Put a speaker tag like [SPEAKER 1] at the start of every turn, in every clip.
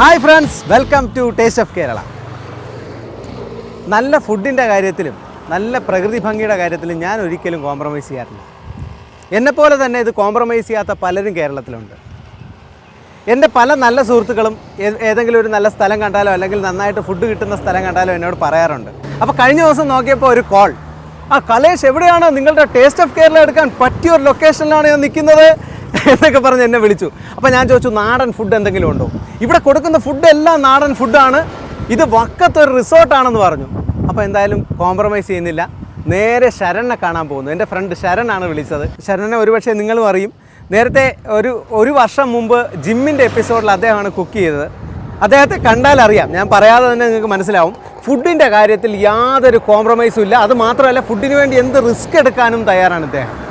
[SPEAKER 1] Hi friends welcome to taste of Kerala. നല്ല ഫുഡിന്റെ കാര്യത്തിലും നല്ല പ്രകൃതി ഭംഗിയുടെ കാര്യത്തിലും ഞാൻ ഒരിക്കലും കോംപ്രമൈസ് ചെയ്യാറില്ല. എന്നെപ്പോലെ തന്നെ ഇത് കോംപ്രമൈസ് ചെയ്യാത്ത പലരും കേരളത്തിലുണ്ട്. എന്റെ പല നല്ല സുഹൃത്തുക്കളും ഏതെങ്കിലും ഒരു നല്ല സ്ഥലം കണ്ടാലോ അല്ലെങ്കിൽ നന്നായിട്ട് ഫുഡ് കിട്ടുന്ന സ്ഥലം കണ്ടാലോ എന്നോട് പറയാറുണ്ട്. അപ്പോൾ കഴിഞ്ഞ ദിവസം നോക്കിയപ്പോൾ ഒരു കോൾ ആ കലേഷ് എവിടെയാണ്? നിങ്ങളുടെ ടേസ്റ്റ് ഓഫ് കേരള എടുക്കാൻ പറ്റിയ ഒരു ലൊക്കേഷനിലാണ് ഞാൻ നിൽക്കുന്നത്. എന്നൊക്കെ പറഞ്ഞ് എന്നെ വിളിച്ചു. അപ്പോൾ ഞാൻ ചോദിച്ചു നാടൻ ഫുഡ് എന്തെങ്കിലും ഉണ്ടോ? ഇവിടെ കൊടുക്കുന്ന ഫുഡ് എല്ലാം നാടൻ ഫുഡാണ് ഇത് വക്കത്തൊരു റിസോർട്ടാണെന്ന് പറഞ്ഞു. അപ്പോൾ എന്തായാലും കോംപ്രമൈസ് ചെയ്യുന്നില്ല. നേരെ ശരണിനെ കാണാൻ പോകുന്നു. എന്റെ ഫ്രണ്ട് ശരണാണ് വിളിച്ചത്. ശരണിനെ ഒരുപക്ഷെ നിങ്ങളും അറിയും. നേരത്തെ ഒരു ഒരു വർഷം മുമ്പ് ജിമ്മിന്റെ എപ്പിസോഡിൽ അദ്ദേഹമാണ് കുക്ക് ചെയ്തത്. അദ്ദേഹത്തെ കണ്ടാൽ അറിയാം. ഞാൻ പറയാതെ തന്നെ നിങ്ങൾക്ക് മനസ്സിലാവും. ഫുഡിന്റെ കാര്യത്തിൽ യാതൊരു കോംപ്രമൈസും ഇല്ല. അത് മാത്രമല്ല ഫുഡിന് വേണ്ടി എന്ത് റിസ്ക് എടുക്കാനും തയ്യാറാണ് ഇദ്ദേഹം.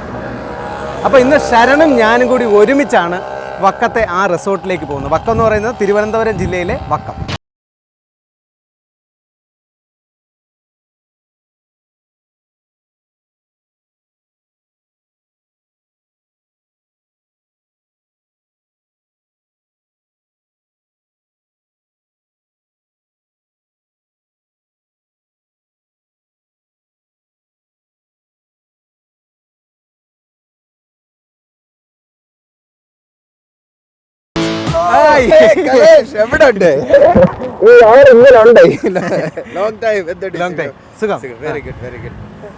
[SPEAKER 1] അപ്പോൾ ഇന്ന് ശരണും ഞാനും കൂടി ഒരുമിച്ചാണ് വക്കത്തെ ആ റിസോർട്ടിലേക്ക് പോകുന്നത്. വക്കം എന്ന് പറയുന്നത് തിരുവനന്തപുരം ജില്ലയിലെ വക്കം.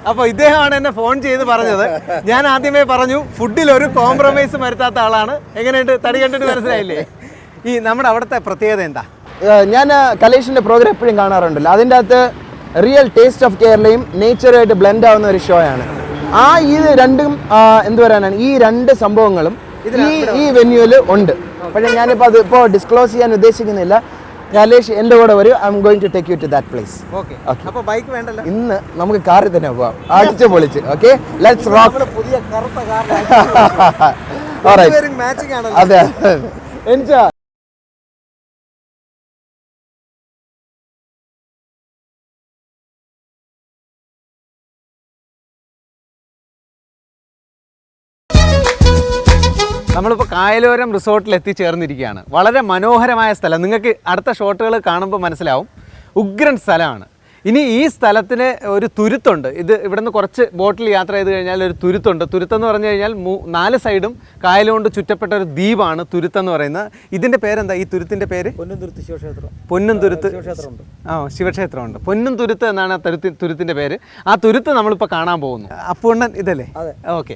[SPEAKER 1] അപ്പോൾ ഇദ്ദേഹമാണ് എന്നെ ഫോൺ ചെയ്ത് പറഞ്ഞത്. ഞാൻ ആദ്യമേ പറഞ്ഞു ഫുഡിൽ ഒരു കോംപ്രമൈസ് വരുത്താത്ത ആളാണ്. എങ്ങനെയുണ്ട്? തടി കണ്ടിട്ട് മനസ്സിലായില്ലേ? ഈ നമ്മുടെ അവിടുത്തെ പ്രത്യേകത എന്താ?
[SPEAKER 2] ഞാൻ കലേഷിന്റെ പ്രോഗ്രാം എപ്പോഴും കാണാറുണ്ടല്ലോ. അതിന്റെ അകത്ത് റിയൽ ടേസ്റ്റ് ഓഫ് കേരളയും നേച്ചറുമായിട്ട് ബ്ലെൻഡ് ആവുന്ന ഒരു ഷോ ആണ്. ആ ഇത് രണ്ടും എന്തു പറയാനാണ്? ഈ രണ്ട് സംഭവങ്ങളും ഈ ഈ വെന്യൂൽ ഉണ്ട്. പക്ഷേ ഞാനിപ്പോൾ അത് ഇപ്പോൾ ഡിസ്ക്ലോസ് ചെയ്യാൻ ഉദ്ദേശിക്കുന്നില്ല. കാലേഷ് എന്റെ കൂടെ വരും. I am going to take you to that place
[SPEAKER 1] okay അപ്പോൾ ബൈക്ക് വേണ്ടല്ലോ?
[SPEAKER 2] ഇന്ന് നമുക്ക് കാറിൽ തന്നെ പോവാം. അടിച്ച് പൊളിച്ച്. ഓക്കെ ലെറ്റ്സ് റോക്ക്
[SPEAKER 1] പുതിയ കറുത്ത കാർ
[SPEAKER 2] അതെ. എൻജോയ്
[SPEAKER 1] നമ്മളിപ്പോൾ കായലോരം റിസോർട്ടിൽ എത്തിച്ചേർന്നിരിക്കുകയാണ്. വളരെ മനോഹരമായ സ്ഥലം. നിങ്ങൾക്ക് അടുത്ത ഷോട്ടുകൾ കാണുമ്പോൾ മനസ്സിലാവും. ഉഗ്രൻ സ്ഥലമാണ്. ഇനി ഈ സ്ഥലത്തിന് ഒരു തുരുത്തുണ്ട്. ഇത് ഇവിടുന്ന് കുറച്ച് ബോട്ടിൽ യാത്ര ചെയ്ത് കഴിഞ്ഞാൽ ഒരു തുരുത്തുണ്ട്. തുരുത്തെന്ന് പറഞ്ഞു കഴിഞ്ഞാൽ മൂ- നാല് സൈഡും കായലുകൊണ്ട് ചുറ്റപ്പെട്ട ഒരു ദ്വീപാണ് തുരുത്തെന്ന് പറയുന്നത്. ഇതിന്റെ പേരെന്താ? ഈ തുരുത്തിന്റെ പേര്?
[SPEAKER 3] പൊന്നുംതുരുത്ത് ശിവക്ഷേത്രം.
[SPEAKER 1] പൊന്നും തുരുത്ത്.
[SPEAKER 3] ശിവക്ഷേത്രമുണ്ട്.
[SPEAKER 1] ആ ശിവക്ഷേത്രമുണ്ട്. പൊന്നും തുരുത്ത് എന്നാണ് ആ തുരുത്തി തുരുത്തിന്റെ പേര്. ആ തുരുത്ത് നമ്മളിപ്പോൾ കാണാൻ പോകുന്നു. അപ്പുണ്ണൻ ഇതല്ലേ? ഓക്കെ.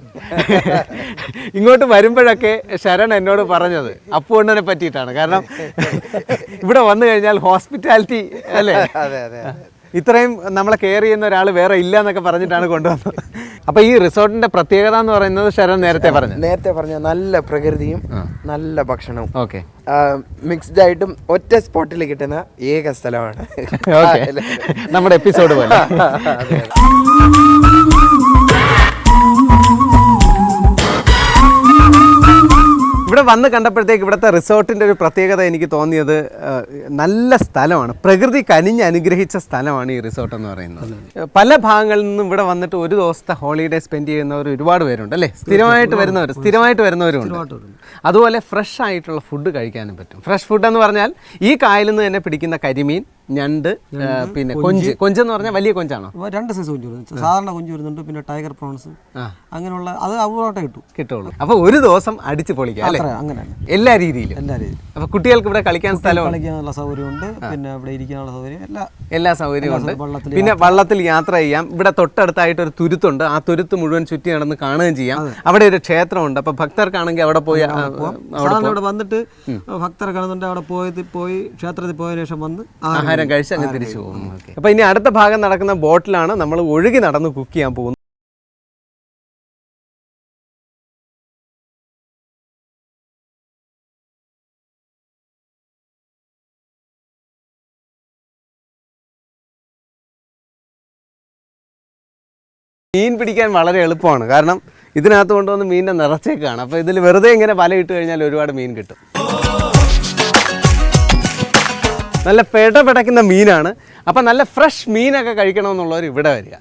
[SPEAKER 1] ഇങ്ങോട്ട് വരുമ്പോഴൊക്കെ ശരൺ എന്നോട് പറഞ്ഞത് അപ്പുണ്ണനെ പറ്റിയിട്ടാണ്. കാരണം ഇവിടെ വന്നു കഴിഞ്ഞാൽ ഹോസ്പിറ്റാലിറ്റി അല്ലേ?
[SPEAKER 2] അതെ അതെ.
[SPEAKER 1] ഇത്രയും നമ്മളെ കെയർ ചെയ്യുന്ന ഒരാൾ വേറെ ഇല്ല എന്നൊക്കെ പറഞ്ഞിട്ടാണ് കൊണ്ടുവന്നത്. അപ്പൊ ഈ റിസോർട്ടിന്റെ പ്രത്യേകത എന്ന് പറയുന്നത് ശരൺ നേരത്തെ പറഞ്ഞു
[SPEAKER 2] നേരത്തെ പറഞ്ഞ നല്ല പ്രകൃതിയും നല്ല ഭക്ഷണവും.
[SPEAKER 1] ഓക്കെ.
[SPEAKER 2] മിക്സ്ഡ് ആയിട്ടും ഒറ്റ സ്പോട്ടിൽ കിട്ടുന്ന ഏക സ്ഥലമാണ്.
[SPEAKER 1] നമ്മുടെ എപ്പിസോഡ് പോലെ. ഇവിടെ വന്ന് കണ്ടപ്പോഴത്തേക്ക് ഇവിടുത്തെ റിസോർട്ടിന്റെ ഒരു പ്രത്യേകത എനിക്ക് തോന്നിയത് നല്ല സ്ഥലമാണ്. പ്രകൃതി കനിഞ്ഞ് അനുഗ്രഹിച്ച സ്ഥലമാണ് ഈ റിസോർട്ട് എന്ന് പറയുന്നത്. പല ഭാഗങ്ങളിൽ നിന്നും ഇവിടെ വന്നിട്ട് ഒരു ദിവസത്തെ ഹോളിഡേ സ്പെൻഡ് ചെയ്യുന്നവർ ഒരുപാട് പേരുണ്ട് അല്ലേ? സ്ഥിരമായിട്ട് വരുന്നവർ സ്ഥിരമായിട്ട് വരുന്നവരുണ്ട്. അതുപോലെ ഫ്രഷ് ആയിട്ടുള്ള ഫുഡ് കഴിക്കാനും പറ്റും. ഫ്രഷ് ഫുഡ് എന്ന് പറഞ്ഞാൽ ഈ കായലിൽ നിന്ന് തന്നെ പിടിക്കുന്ന കരിമീൻ ഞണ്ട് പിന്നെ കൊഞ്ച്. കൊഞ്ച്. എന്ന് പറഞ്ഞാൽ വലിയ കൊഞ്ചാണോ?
[SPEAKER 3] രണ്ട് സൈസ് കൊഞ്ച് വരുന്നുണ്ട്. സാധാരണ കൊഞ്ച് വരുന്നുണ്ട് പിന്നെ ടൈഗർ പ്രോൺസ് അങ്ങനെയുള്ള അത് അവരോട്ടെ കിട്ടും.
[SPEAKER 1] കിട്ടുള്ളൂ. അപ്പൊ ഒരു ദിവസം അടിച്ച് പൊളിക്കാം അല്ലേ?
[SPEAKER 3] അങ്ങനെ അങ്ങനെയാണ്.
[SPEAKER 1] എല്ലാ രീതിയിലും.
[SPEAKER 3] എല്ലാ രീതിയിലും.
[SPEAKER 1] അപ്പൊ കുട്ടികൾക്ക് ഇവിടെ കളിക്കാൻ സ്ഥലം
[SPEAKER 3] കളിക്കാനുള്ള സൗകര്യമുണ്ട് പിന്നെ ഇവിടെ ഇരിക്കാനുള്ള സൗകര്യം എല്ലാ
[SPEAKER 1] എല്ലാ സൗകര്യവും ഉണ്ട്. പിന്നെ വള്ളത്തിൽ യാത്ര ചെയ്യാം. ഇവിടെ തൊട്ടടുത്തായിട്ട് ഒരു തുരുത്തുണ്ട്. ആ തുരുത്ത് മുഴുവൻ ചുറ്റി നടന്ന് കാണുകയും ചെയ്യാം. അവിടെ ഒരു ക്ഷേത്രമുണ്ട്. അപ്പൊ ഭക്തർക്കാണെങ്കിൽ അവിടെ പോയി
[SPEAKER 3] അവിടെ വന്നിട്ട് ഭക്തർ കാണുന്നുണ്ട് അവിടെ പോയത് പോയി ക്ഷേത്രത്തിൽ പോയതിനു ശേഷം വന്ന് ആഹാരം
[SPEAKER 1] ആഹാരം കഴിച്ച് അങ്ങ് തിരിച്ചു പോകും അപ്പൊ ഇനി അടുത്ത ഭാഗം നടക്കുന്ന ബോട്ടിലാണ് നമ്മൾ ഒഴുകി നടന്ന് കുക്ക് ചെയ്യാൻ പോകുന്നത്. മീൻ പിടിക്കാൻ വളരെ എളുപ്പമാണ്. കാരണം ഇതിനകത്ത് കൊണ്ടുവന്ന് മീനിനെ നിറച്ചേക്കാണ്. അപ്പോൾ ഇതിൽ വെറുതെ ഇങ്ങനെ വല ഇട്ട് കഴിഞ്ഞാൽ ഒരുപാട് മീൻ കിട്ടും. നല്ല പെട പെടയ്ക്കുന്ന മീനാണ്. അപ്പം നല്ല ഫ്രഷ് മീനൊക്കെ കഴിക്കണമെന്നുള്ളവർ ഇവിടെ വരിക.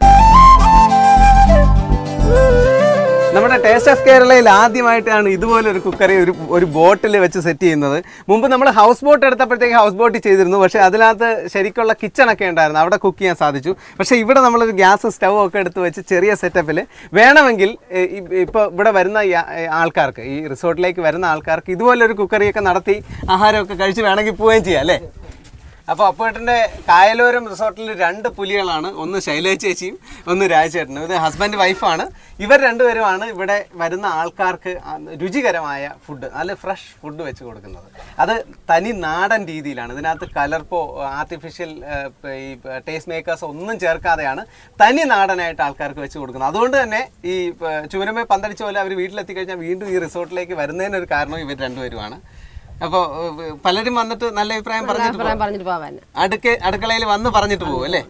[SPEAKER 1] നമ്മുടെ ടേസ്റ്റ് ഓഫ് കേരളയിൽ ആദ്യമായിട്ടാണ് ഇതുപോലെ ഒരു കുക്കറി ഒരു ഒരു ബോട്ടിൽ വെച്ച് സെറ്റ് ചെയ്യുന്നത്. മുമ്പ് നമ്മൾ ഹൗസ് ബോട്ട് എടുത്തപ്പോഴത്തേക്ക് ഹൗസ് ബോട്ടിൽ ചെയ്തിരുന്നു. പക്ഷേ അതിനകത്ത് ശരിക്കുള്ള കിച്ചണൊക്കെ ഉണ്ടായിരുന്നു. അവിടെ കുക്ക് ചെയ്യാൻ സാധിച്ചു. പക്ഷേ ഇവിടെ നമ്മളൊരു ഗ്യാസ് സ്റ്റവ് ഒക്കെ എടുത്ത് വെച്ച് ചെറിയ സെറ്റപ്പിൽ വേണമെങ്കിൽ ഇപ്പോൾ ഇവിടെ വരുന്ന ആൾക്കാർക്ക് ഈ റിസോർട്ടിലേക്ക് വരുന്ന ആൾക്കാർക്ക് ഇതുപോലെ ഒരു കുക്കറിയൊക്കെ നടത്തി ആഹാരമൊക്കെ കഴിച്ച് വേണമെങ്കിൽ പോവുകയും ചെയ്യാം അല്ലേ? അപ്പോൾ അപ്പേട്ടന്റെ കായലോരം റിസോർട്ടിൽ രണ്ട് പുലികളാണ്. ഒന്ന് ശൈലജ ചേച്ചിയും ഒന്ന് രാജചേട്ടനും. ഇത് ഹസ്ബൻഡ് വൈഫാണ് ഇവർ രണ്ടുപേരുമാണ് ഇവിടെ വരുന്ന ആൾക്കാർക്ക് രുചികരമായ ഫുഡ് നല്ല ഫ്രഷ് ഫുഡ് വെച്ച് കൊടുക്കുന്നത്. അത് തനി നാടൻ രീതിയിലാണ്. ഇതിനകത്ത് കലർപ്പോ ആർട്ടിഫിഷ്യൽ ഈ ടേസ്റ്റ് മേക്കേഴ്സ് ഒന്നും ചേർക്കാതെയാണ് തനി നാടനായിട്ട് ആൾക്കാർക്ക് വെച്ച് കൊടുക്കുന്നത്. അതുകൊണ്ട് തന്നെ ഈ ചുവരമേ പന്തടിച്ച പോലെ അവർ വീട്ടിലെത്തി കഴിഞ്ഞാൽ വീണ്ടും ഈ റിസോർട്ടിലേക്ക് വരുന്നതിനൊരു കാരണം ഇവർ രണ്ടുപേരുമാണ്. അപ്പോൾ പലരും വന്നിട്ട് നല്ല അഭിപ്രായം പറഞ്ഞിട്ട്
[SPEAKER 4] പറഞ്ഞിട്ട് പോവാൻ
[SPEAKER 1] അടുക്ക അടുക്കളയിൽ വന്ന് പറഞ്ഞിട്ട് പോകും അല്ലേ?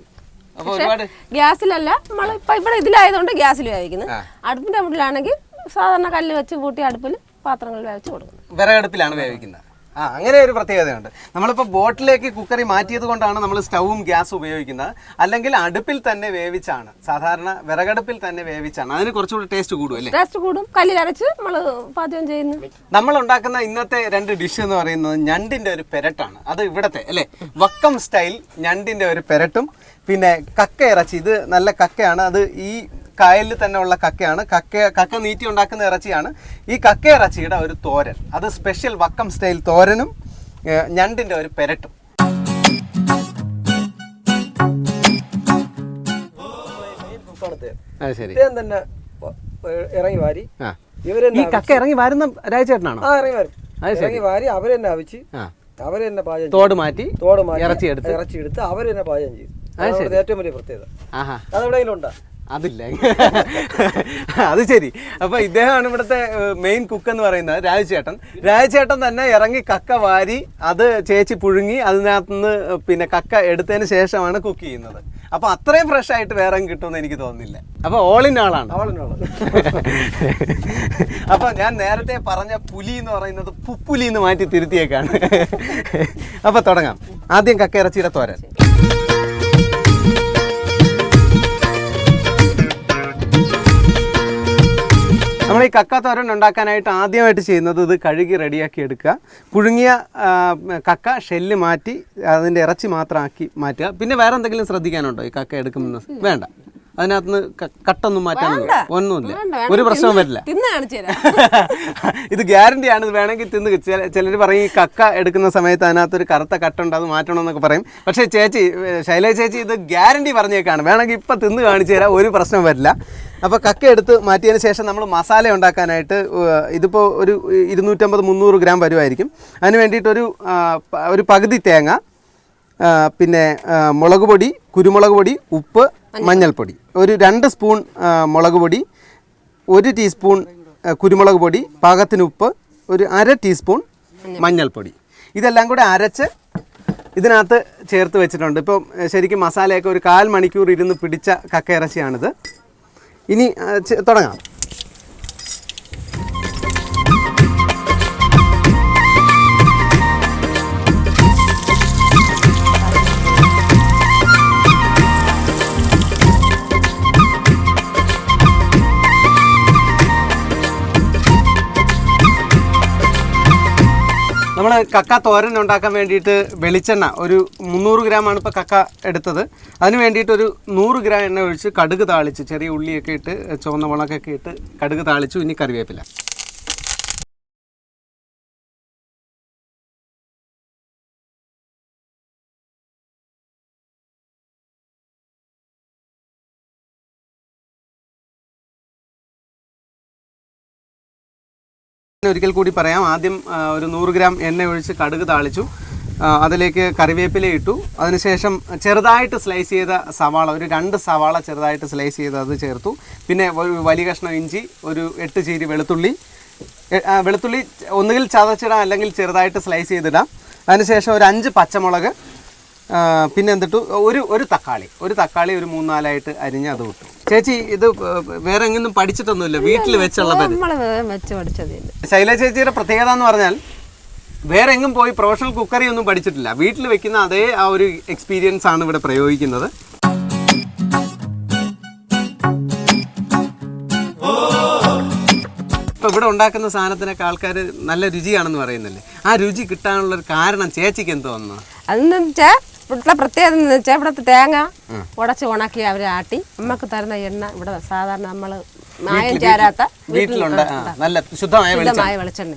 [SPEAKER 1] അപ്പൊ ഒരുപാട്
[SPEAKER 4] ഗ്യാസിലല്ല നമ്മൾ ഇപ്പൊ ഇവിടെ ഇതിലായതുകൊണ്ട് ഗ്യാസിൽ വേവിക്കുന്നത് അടുപ്പിന്റെ മുകളിലാണെങ്കിൽ സാധാരണ കല്ല് വെച്ച് കൂട്ടി അടുപ്പിൽ പാത്രങ്ങളിൽ വേവിച്ച് കൊടുക്കും
[SPEAKER 1] വിറകടുപ്പിലാണ് വേവിക്കുന്നത്. ആ അങ്ങനെ ഒരു പ്രത്യേകതയുണ്ട്. നമ്മളിപ്പോൾ ബോട്ടിലേക്ക് കുക്കറി മാറ്റിയത് കൊണ്ടാണ് നമ്മൾ സ്റ്റൗവും ഗ്യാസും ഉപയോഗിക്കുന്നത്. അല്ലെങ്കിൽ അടുപ്പിൽ തന്നെ വേവിച്ചാണ്. സാധാരണ വിറകടുപ്പിൽ തന്നെ വേവിച്ചാണ്. അതിന് കുറച്ചുകൂടി ടേസ്റ്റ് കൂടും അല്ലേ?
[SPEAKER 4] ടേസ്റ്റ് കൂടും. കല്ലിൽ അരച്ച് നമ്മൾ പാചകം ചെയ്യുന്നു.
[SPEAKER 1] നമ്മൾ ഉണ്ടാക്കുന്ന ഇന്നത്തെ രണ്ട് ഡിഷ് എന്ന് പറയുന്നത് ഞണ്ടിന്റെ ഒരു പെരട്ടാണ്. അത് ഇവിടത്തെ അല്ലേ? വക്കം സ്റ്റൈൽ ഞണ്ടിന്റെ ഒരു പെരട്ടും. പിന്നെ കക്ക ഇറച്ചി. ഇത് നല്ല കക്കയാണ്. അത് ഈ കായലിൽ തന്നെ ഉള്ള കക്കയാണ്. കക്ക കക്ക നീറ്റി ഉണ്ടാക്കുന്ന ഇറച്ചിയാണ്. ഈ കക്ക ഇറച്ചിയുടെ ഒരു തോരൻ. അത് സ്പെഷ്യൽ വക്കം സ്റ്റൈൽ തോരനും ഞണ്ടിന്റെ ഞണ്ടിന്റെ ഒരു പെരട്ടും.
[SPEAKER 3] ഇദ്ദേഹം തന്നെ ഇറങ്ങി വാരി.
[SPEAKER 1] ആ. ഈ കക്ക ഇറങ്ങി വരുന്ന രാജചേട്ടനാണോ
[SPEAKER 3] ആ ഇറങ്ങി വരും. ഇറങ്ങി വാരി അവർ തന്നെ അവിച്ച് അവരെന്നെ അവർ പാചകം ചെയ്യും.
[SPEAKER 1] തോട് മാറ്റി
[SPEAKER 3] തോട് മാറ്റി
[SPEAKER 1] ഇറച്ചി എടുത്ത്
[SPEAKER 3] ഇറച്ചി എടുത്ത് അവർ തന്നെ പാചകം ചെയ്തു അതാണ് ഏറ്റവും വലിയ പ്രത്യേകത.
[SPEAKER 1] ആഹാ.
[SPEAKER 3] അതെവിടെയെങ്കിലും ഉണ്ടോ?
[SPEAKER 1] അതില്ല. അത് ശരി. അപ്പൊ ഇദ്ദേഹമാണ് ഇവിടുത്തെ മെയിൻ കുക്ക് എന്ന് പറയുന്നത് രാജചേട്ടൻ. രാജചേട്ടൻ തന്നെ ഇറങ്ങി കക്ക വാരി അത് ചേച്ചി പുഴുങ്ങി അതിനകത്തുനിന്ന് പിന്നെ കക്ക എടുത്തതിന് ശേഷമാണ് കുക്ക് ചെയ്യുന്നത്. അപ്പൊ അത്രയും ഫ്രഷ് ആയിട്ട് വേറെ കിട്ടുമെന്ന് എനിക്ക് തോന്നുന്നില്ല. അപ്പൊ ഓൾ ഇൻ ആളാണ് അപ്പൊ ഞാൻ നേരത്തെ പറഞ്ഞ പുലി എന്ന് പറയുന്നത് പുപ്പുലി എന്ന് മാറ്റി തിരുത്തിയേക്കാണ്. അപ്പൊ തുടങ്ങാം. ആദ്യം കക്ക ഇറച്ചിയുടെ തോരൻ. നമ്മൾ ഈ തോരൻ ഉണ്ടാക്കാനായിട്ട് ആദ്യമായിട്ട് ചെയ്യുന്നത് ഇത് കഴുകി റെഡിയാക്കി എടുക്കുക. പുഴുങ്ങിയ കക്ക ഷെല്ല് മാറ്റി അതിന്റെ ഇറച്ചി മാത്രമാക്കി മാറ്റുക. പിന്നെ വേറെ എന്തെങ്കിലും ശ്രദ്ധിക്കാനുണ്ടോ ഈ കക്ക എടുക്കുമെന്ന്? വേണ്ട. അതിനകത്തുനിന്ന് ക- കട്ടൊന്നും മാറ്റാനൊന്നും ഒന്നുമില്ല. ഒരു പ്രശ്നവും വരില്ല. ഇത് ഗ്യാരണ്ടി ആണ്. ഇത് വേണമെങ്കിൽ തിന്ന് ചിലർ പറയും ഈ കക്ക എടുക്കുന്ന സമയത്ത് അതിനകത്ത് ഒരു കറുത്ത കട്ടുണ്ട് അത് മാറ്റണം എന്നൊക്കെ പറയും. പക്ഷേ ചേച്ചി ശൈലജ ചേച്ചി ഇത് ഗ്യാരണ്ടി പറഞ്ഞേക്കാണ്. വേണമെങ്കിൽ ഇപ്പം തിന്ന് കാണിച്ചു തരാം. ഒരു പ്രശ്നം വരില്ല. അപ്പോൾ കക്ക എടുത്ത് മാറ്റിയതിന് ശേഷം നമ്മൾ മസാല ഉണ്ടാക്കാനായിട്ട് ഇതിപ്പോ ഇതിപ്പോൾ ഒരു ഇരുന്നൂറ്റമ്പത് മുന്നൂറ് ഗ്രാം വരുമായിരിക്കും അതിന് വേണ്ടിയിട്ടൊരു ഒരു പകുതി തേങ്ങ പിന്നെ മുളക് പൊടി കുരുമുളക് പൊടി ഉപ്പ് മഞ്ഞൾപ്പൊടി. ഒരു രണ്ട് സ്പൂൺ മുളക് പൊടി ഒരു ടീസ്പൂൺ കുരുമുളക് പൊടി പാകത്തിന് ഉപ്പ് ഒരു അര ടീസ്പൂൺ മഞ്ഞൾപ്പൊടി. ഇതെല്ലാം കൂടെ അരച്ച് ഇതിനകത്ത് ചേർത്ത് വെച്ചിട്ടുണ്ട്. ഇപ്പം ശരിക്കും മസാലയൊക്കെ ഒരു കാൽ മണിക്കൂർ ഇരുന്ന് പിടിച്ച കക്കയിറച്ചിയാണിത് ഇനി തുടങ്ങാം. കക്ക തോരൻ ഉണ്ടാക്കാൻ വേണ്ടിയിട്ട് വെളിച്ചെണ്ണ ഒരു മുന്നൂറ് ആണ് ഇപ്പോൾ കക്ക എടുത്തത്. അതിന് വേണ്ടിയിട്ട് ഒരു നൂറ് ഗ്രാം എണ്ണ ഒഴിച്ച് കടുക് താളിച്ച് ചെറിയ ഉള്ളിയൊക്കെ ഇട്ട് ചുവന്ന മുളകൊക്കെ ഇട്ട് കടുക് താളിച്ചു ഇനി കറിവേപ്പില. ഒരിക്കൽ കൂടി പറയാം. ആദ്യം ഒരു നൂറ് ഗ്രാം എണ്ണ ഒഴിച്ച് കടുക് താളിച്ചു. അതിലേക്ക് കറിവേപ്പില ഇട്ടു. അതിനുശേഷം ചെറുതായിട്ട് സ്ലൈസ് ചെയ്ത സവാള ഒരു രണ്ട് സവാള ചെറുതായിട്ട് സ്ലൈസ് ചെയ്ത് അത് ചേർത്തു. പിന്നെ ഒരു വലിയ കഷ്ണം ഇഞ്ചി ഒരു എട്ട് ചീരി വെളുത്തുള്ളി. വെളുത്തുള്ളി ഒന്നുകിൽ ചതച്ചിടാം അല്ലെങ്കിൽ ചെറുതായിട്ട് സ്ലൈസ് ചെയ്തിടാം. അതിനുശേഷം ഒരു അഞ്ച് പച്ചമുളക് പിന്നെ എന്തിട്ട്? ഒരു ഒരു തക്കാളി. ഒരു തക്കാളി ഒരു മൂന്നാലായിട്ട് അരിഞ്ഞ് അത് വിട്ടു ചേച്ചി ഇത് വേറെ എങ്ങൊന്നും പഠിച്ചിട്ടൊന്നുമില്ല. വീട്ടിൽ വെച്ചുള്ളത് ശൈല ചേച്ചിയുടെ പ്രത്യേകത എന്ന് പറഞ്ഞാൽ വേറെ എങ്ങും പോയി പ്രൊഫഷണൽ കുക്കറി ഒന്നും പഠിച്ചിട്ടില്ല. വീട്ടിൽ വെക്കുന്ന അതേ ആ ഒരു എക്സ്പീരിയൻസ് ആണ് ഇവിടെ പ്രയോഗിക്കുന്നത്. ഇവിടെ ഉണ്ടാക്കുന്ന സാധനത്തിനൊക്കെ ആൾക്കാർ നല്ല രുചിയാണെന്ന് പറയുന്നില്ലേ? ആ രുചി കിട്ടാനുള്ള ഒരു കാരണം ചേച്ചിക്ക് എന്ത് തോന്നുന്നു
[SPEAKER 4] വെച്ചാൽ ഇവിടുത്തെ പ്രത്യേകത എന്ന് വെച്ചാൽ ഇവിടുത്തെ തേങ്ങ ഉടച്ച് ഉണക്കി അവർ ആട്ടി. നമുക്ക് തരുന്ന എണ്ണ ഇവിടെ സാധാരണ നമ്മൾ മായം ചേരാത്ത
[SPEAKER 1] വീട്ടിലുണ്ട്. നല്ല ശുദ്ധമായ വെളിച്ചം
[SPEAKER 4] ശുദ്ധമായ വെളിച്ചെണ്ണ.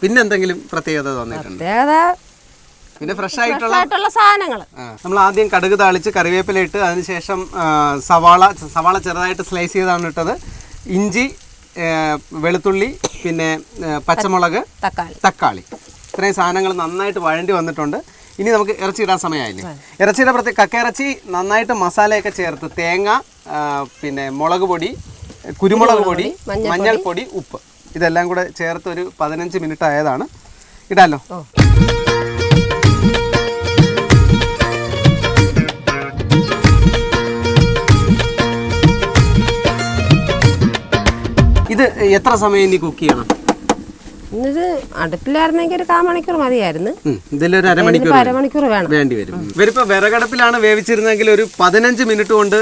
[SPEAKER 1] പിന്നെ എന്തെങ്കിലും പ്രത്യേകത തോന്നിയിട്ടുണ്ട്?
[SPEAKER 4] പ്രത്യേകത
[SPEAKER 1] പിന്നെ ഫ്രഷ് ആയിട്ടുള്ള
[SPEAKER 4] ആയിട്ടുള്ള സാധനങ്ങൾ
[SPEAKER 1] നമ്മൾ ആദ്യം കടുക് താളിച്ച് കറിവേപ്പില ഇട്ട് അതിനുശേഷം സവാള സവാള ചെറുതായിട്ട് സ്ലൈസ് ചെയ്താണ് ഇട്ടത്. ഇഞ്ചി വെളുത്തുള്ളി പിന്നെ പച്ചമുളക്
[SPEAKER 4] തക്കാളി.
[SPEAKER 1] തക്കാളി. ഇത്രയും സാധനങ്ങൾ നന്നായിട്ട് വഴണ്ടി വന്നിട്ടുണ്ട്. ഇനി നമുക്ക് ഇറച്ചി ഇടാൻ സമയമായില്ലേ? ഇറച്ചിയുടെ പ്രത്യേക കക്കയിറച്ചി നന്നായിട്ട് മസാലയൊക്കെ ചേർത്ത് തേങ്ങ പിന്നെ മുളക് പൊടി കുരുമുളക് പൊടി മഞ്ഞൾപ്പൊടി. ഉപ്പ്. ഇതെല്ലാം കൂടെ ചേർത്ത് ഒരു പതിനഞ്ച് മിനിറ്റ് ആയതാണ്. ഇടാലോ? ഇത് എത്ര സമയം ഇനി കുക്ക് ചെയ്യണം?
[SPEAKER 4] ഇന്നിത് അടുപ്പിലായിരുന്നെങ്കിൽ ഒരു കാമണിക്കൂർ മതിയായിരുന്നു.
[SPEAKER 1] ഇതിലൊരു അരമണിക്കൂർ
[SPEAKER 4] അരമണിക്കൂർ വേണം.
[SPEAKER 1] വേണ്ടി വരും. ഇവരിപ്പോ വിറകടുപ്പിലാണ് വേവിച്ചിരുന്നെങ്കിൽ ഒരു പതിനഞ്ച് മിനിറ്റ് കൊണ്ട്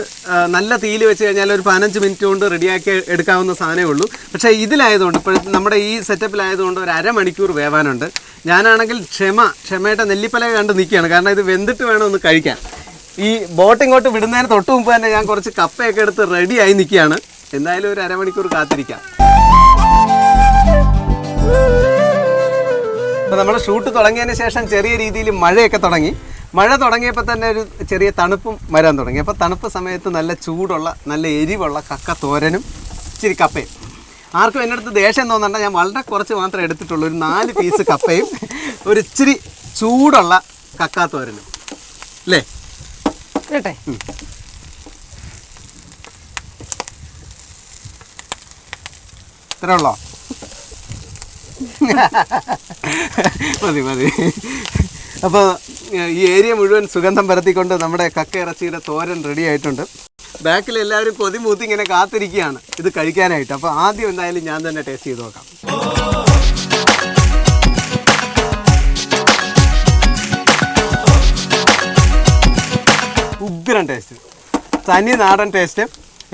[SPEAKER 1] നല്ല തീയിൽ വെച്ച് കഴിഞ്ഞാൽ ഒരു പതിനഞ്ച് മിനിറ്റ് കൊണ്ട് റെഡിയാക്കി എടുക്കാവുന്ന സാധനമേ ഉള്ളൂ. പക്ഷേ ഇതിലായതുകൊണ്ട് ഇപ്പോൾ നമ്മുടെ ഈ സെറ്റപ്പിലായതുകൊണ്ട് ഒരു അരമണിക്കൂർ വേവാനുണ്ട്. ഞാനാണെങ്കിൽ ക്ഷമ ക്ഷമയുടെ നെല്ലിപ്പല കണ്ട് നിൽക്കുകയാണ്. കാരണം ഇത് വെന്തിട്ട് വേണം ഒന്ന് കഴിക്കാൻ. ഈ ബോട്ട് ഇങ്ങോട്ട് വിടുന്നതിന് തൊട്ട് മുമ്പ് തന്നെ ഞാൻ കുറച്ച് കപ്പയൊക്കെ എടുത്ത് റെഡിയായി നിൽക്കുകയാണ്. എന്തായാലും ഒരു അരമണിക്കൂർ കാത്തിരിക്കാം. അപ്പോൾ നമ്മുടെ ഷൂട്ട് തുടങ്ങിയതിന് ശേഷം ചെറിയ രീതിയിൽ മഴയൊക്കെ തുടങ്ങി. മഴ തുടങ്ങിയപ്പോൾ തന്നെ ഒരു ചെറിയ തണുപ്പും വരാൻ തുടങ്ങി. അപ്പോൾ തണുപ്പ് സമയത്ത് നല്ല ചൂടുള്ള നല്ല എരിവുള്ള കക്ക തോരനും ഇച്ചിരി കപ്പയും. ആർക്കും എന്റെ അടുത്ത് ദേഷ്യം തോന്നണ്ട ഞാൻ വളരെ കുറച്ച് മാത്രമേ എടുത്തിട്ടുള്ളൂ. ഒരു നാല് പീസ് കപ്പയും ഒരു ഇച്ചിരി ചൂടുള്ള കക്ക തോരനും. അല്ലേ?
[SPEAKER 4] കേട്ടെ?
[SPEAKER 1] ഇത്രേ ഉള്ളോ? മതി മതി. അപ്പോൾ ഈ ഏരിയ മുഴുവൻ സുഗന്ധം പരത്തിക്കൊണ്ട് നമ്മുടെ കക്ക ഇറച്ചിയുടെ തോരൻ റെഡി ആയിട്ടുണ്ട്. ബാക്കിൽ എല്ലാവരും കൊതിമൂത്തി ഇങ്ങനെ കാത്തിരിക്കുകയാണ്. ഇത് കഴിക്കാനായിട്ട്. അപ്പോൾ ആദ്യം എന്തായാലും ഞാൻ തന്നെ ടേസ്റ്റ് ചെയ്ത് നോക്കാം. ഉഗ്രൻ ടേസ്റ്റ് തനി നാടൻ ടേസ്റ്റ്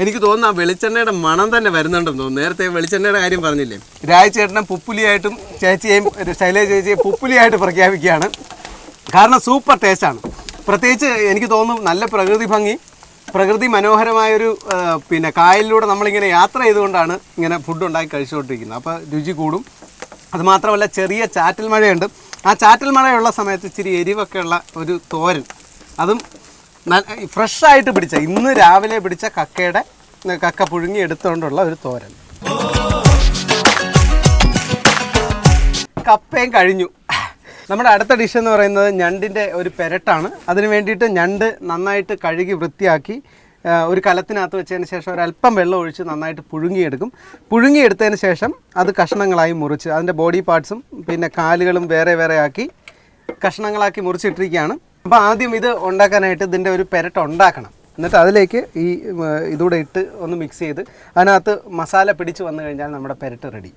[SPEAKER 1] എനിക്ക് തോന്നുന്നു ആ വെളിച്ചെണ്ണയുടെ മണം തന്നെ വരുന്നുണ്ടെന്ന് തോന്നുന്നു. നേരത്തെ വെളിച്ചെണ്ണയുടെ കാര്യം പറഞ്ഞില്ലേ? രാജചേട്ടനെ പുപ്പുലിയായിട്ടും ചേച്ചിയെയും ശൈലജ ചേച്ചിയെ പുപ്പുലിയായിട്ട് പ്രഖ്യാപിക്കുകയാണ്. കാരണം സൂപ്പർ ടേസ്റ്റാണ്. പ്രത്യേകിച്ച് എനിക്ക് തോന്നുന്നു നല്ല പ്രകൃതി ഭംഗി പ്രകൃതി മനോഹരമായൊരു പിന്നെ കായലിലൂടെ നമ്മളിങ്ങനെ യാത്ര ചെയ്തുകൊണ്ടാണ് ഇങ്ങനെ ഫുഡ് ഉണ്ടാക്കി കഴിച്ചുകൊണ്ടിരിക്കുന്നത്. അപ്പോൾ രുചി കൂടും. അതുമാത്രമല്ല ചെറിയ ചാറ്റൽ മഴയുണ്ട്. ആ ചാറ്റൽ മഴയുള്ള സമയത്ത് ഇച്ചിരി എരിവൊക്കെ ഉള്ള ഒരു തോരൻ. അതും ഫ്രഷ് ആയിട്ട് പിടിച്ച ഇന്ന് രാവിലെ പിടിച്ച കക്കയുടെ കക്ക പുഴുങ്ങി എടുത്തുകൊണ്ടുള്ള ഒരു തോരൻ. കപ്പയും കഴിഞ്ഞു. നമ്മുടെ അടുത്ത ഡിഷ് എന്ന് പറയുന്നത് ഞണ്ടിന്റെ ഒരു പെരട്ടാണ്. അതിന് വേണ്ടിയിട്ട് ഞണ്ട് നന്നായിട്ട് കഴുകി വൃത്തിയാക്കി ഒരു കലത്തിനകത്ത് വെച്ചതിന് ശേഷം ഒരല്പം വെള്ളം ഒഴിച്ച് നന്നായിട്ട് പുഴുങ്ങിയെടുക്കും. പുഴുങ്ങിയെടുത്തതിന് ശേഷം അത് കഷ്ണങ്ങളായി മുറിച്ച് അതിന്റെ ബോഡി പാർട്സും പിന്നെ കാലുകളും വേറെ വേറെ ആക്കി കഷ്ണങ്ങളാക്കി മുറിച്ചിട്ടിരിക്കുകയാണ്. അപ്പോൾ ആദ്യം ഇത് ഉണ്ടാക്കാനായിട്ട് ഇതിന്റെ ഒരു പെരട്ട് ഉണ്ടാക്കണം. എന്നിട്ട് അതിലേക്ക് ഈ ഇതൂടെ ഇട്ട് ഒന്ന് മിക്സ് ചെയ്ത് അതിനകത്ത് മസാല പിടിച്ച് വന്നു കഴിഞ്ഞാൽ നമ്മുടെ പെരട്ട് റെഡി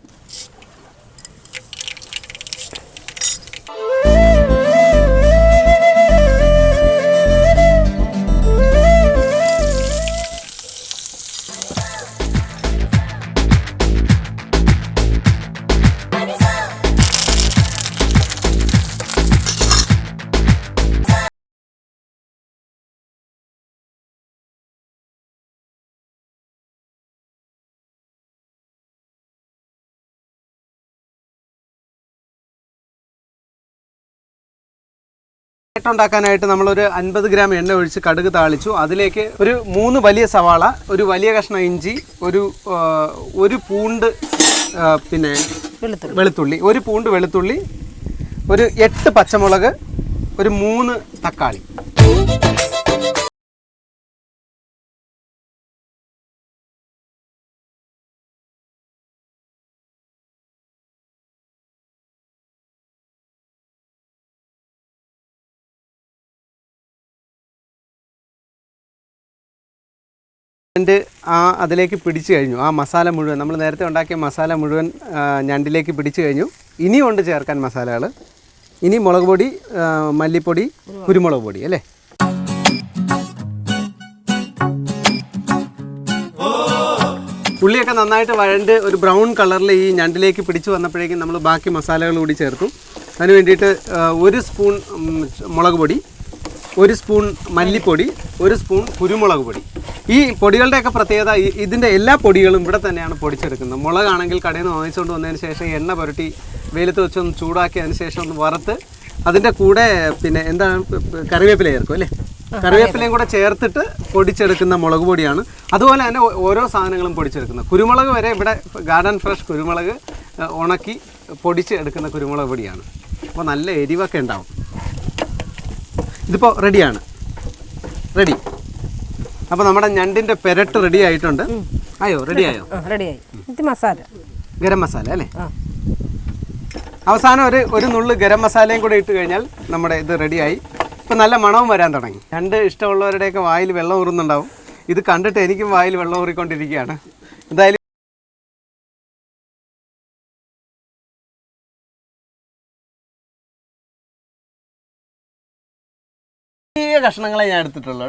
[SPEAKER 1] ഉണ്ടാക്കാനായിട്ട് നമ്മളൊരു അൻപത് ഗ്രാം എണ്ണ ഒഴിച്ച് കടുക് താളിച്ചു. അതിലേക്ക് ഒരു മൂന്ന് വലിയ സവാള ഒരു വലിയ കഷ്ണം ഇഞ്ചി ഒരു ഒരു പൂണ്ട് പിന്നെ
[SPEAKER 4] വെളുത്തുള്ളി.
[SPEAKER 1] വെളുത്തുള്ളി ഒരു പൂണ്ട് വെളുത്തുള്ളി ഒരു എട്ട് പച്ചമുളക് ഒരു മൂന്ന് തക്കാളി. ഞണ്ട് ആ അതിലേക്ക് പിടിച്ചു കഴിഞ്ഞു. ആ മസാല മുഴുവൻ നമ്മൾ നേരത്തെ ഉണ്ടാക്കിയ മസാല മുഴുവൻ ഞണ്ടിലേക്ക് പിടിച്ചു കഴിഞ്ഞു. ഇനിയുണ്ട് ചേർക്കാൻ മസാലകൾ. ഇനി മുളക് പൊടി മല്ലിപ്പൊടി കുരുമുളക് പൊടി അല്ലേ? ഉള്ളിയൊക്കെ നന്നായിട്ട് വഴണ്ട് ഒരു ബ്രൗൺ കളറിൽ ഈ ഞണ്ടിലേക്ക് പിടിച്ചു വന്നപ്പോഴേക്കും നമ്മൾ ബാക്കി മസാലകൾ കൂടി ചേർത്തു. അതിന് വേണ്ടിയിട്ട് ഒരു സ്പൂൺ മുളക് പൊടി ഒരു സ്പൂൺ മല്ലിപ്പൊടി ഒരു സ്പൂൺ കുരുമുളക് പൊടി. ഈ പൊടികളുടെയൊക്കെ പ്രത്യേകത ഇതിന്റെ ഇതിന്റെ എല്ലാ പൊടികളും ഇവിടെ തന്നെയാണ് പൊടിച്ചെടുക്കുന്നത്. മുളകാണെങ്കിൽ കടയിൽ നിന്ന് വാങ്ങിച്ചുകൊണ്ട് വന്നതിന് ശേഷം എണ്ണ പുരട്ടി വെയിലത്ത് വെച്ചൊന്ന് ചൂടാക്കി അതിന് ശേഷം ഒന്ന് വറുത്ത് അതിന്റെ കൂടെ പിന്നെ എന്താണ് കറിവേപ്പില ചേർക്കും അല്ലേ? കറിവേപ്പിലയും കൂടെ ചേർത്തിട്ട് പൊടിച്ചെടുക്കുന്ന മുളക് പൊടിയാണ്. അതുപോലെ തന്നെ ഓരോ സാധനങ്ങളും പൊടിച്ചെടുക്കുന്നത്. കുരുമുളക് വരെ ഇവിടെ ഗാർഡൻ ഫ്രഷ് കുരുമുളക് ഉണക്കി പൊടിച്ച് എടുക്കുന്ന കുരുമുളക് പൊടിയാണ്. അപ്പോൾ നല്ല എരിവൊക്കെ ഉണ്ടാവും. ഇതിപ്പോൾ റെഡിയാണ് റെഡി അപ്പോൾ നമ്മുടെ ഞണ്ടിന്റെ പെരട്ട് റെഡി ആയിട്ടുണ്ട്. ആയോ? റെഡി ആയോ?
[SPEAKER 4] റെഡിയായി ഇത് മസാല.
[SPEAKER 1] ഗരം മസാല അല്ലേ? അവസാനം ഒരു ഒരു നുള്ള് ഗരം മസാലയും കൂടെ ഇട്ട് കഴിഞ്ഞാൽ നമ്മുടെ ഇത് റെഡിയായി ഇപ്പം നല്ല മണവും വരാൻ തുടങ്ങി. രണ്ട് ഇഷ്ടമുള്ളവരുടെയൊക്കെ വായിൽ വെള്ളം ഊറുന്നുണ്ടാവും. ഇത് കണ്ടിട്ട് എനിക്കും വായിൽ വെള്ളം ഊറിക്കൊണ്ടിരിക്കുകയാണ്. എന്തായാലും കഷ്ണങ്ങളെ ഞാൻ എടുത്തിട്ടുള്ളൂ.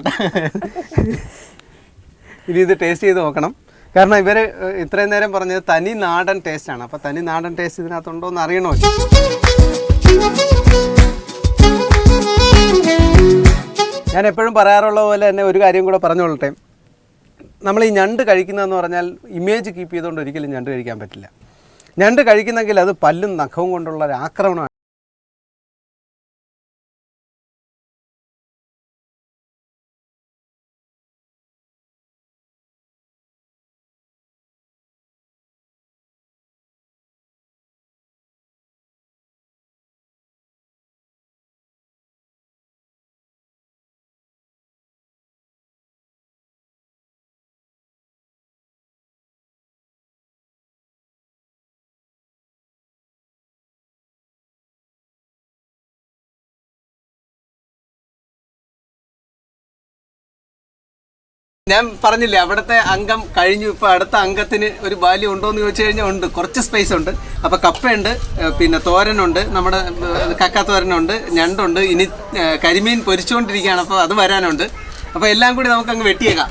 [SPEAKER 1] ഇനി ഇത് ടേസ്റ്റ് ചെയ്ത് നോക്കണം. കാരണം ഇവർ ഇത്രയും നേരം പറഞ്ഞത് തനി നാടൻ ടേസ്റ്റ് ആണ്. അപ്പോൾ തനി നാടൻ ടേസ്റ്റ് ഇതിനകത്തുണ്ടോ എന്ന് അറിയണോ? ഞാൻ എപ്പോഴും പറയാറുള്ള പോലെ തന്നെ ഒരു കാര്യം കൂടെ പറഞ്ഞോളട്ടെ. നമ്മൾ ഈ ഞണ്ട് കഴിക്കുന്നതെന്ന് പറഞ്ഞാൽ ഇമേജ് കീപ്പ് ചെയ്തുകൊണ്ട് ഒരിക്കലും ഞണ്ട് കഴിക്കാൻ പറ്റില്ല. ഞണ്ട് കഴിക്കുന്നെങ്കിൽ അത് പല്ലും നഖവും കൊണ്ടുള്ള ഒരു ആക്രമണമാണ്. ഞാൻ പറഞ്ഞില്ലേ അവിടുത്തെ അംഗം കഴിഞ്ഞു ഇപ്പൊ അടുത്ത അംഗത്തിന് ഒരു ബാല്യം ഉണ്ടോ എന്ന് ചോദിച്ചു കഴിഞ്ഞാൽ ഉണ്ട് കുറച്ച് സ്പേസ് ഉണ്ട്. അപ്പൊ കപ്പയുണ്ട് പിന്നെ തോരനുണ്ട് നമ്മുടെ കക്കാത്തോരനുണ്ട് ഞണ്ടുണ്ട് ഇനി കരിമീൻ പൊരിച്ചുകൊണ്ടിരിക്കുകയാണ് അപ്പോൾ അത് വരാനുണ്ട്. അപ്പൊ എല്ലാം കൂടി നമുക്ക് അങ്ങ് വെട്ടിയേക്കാം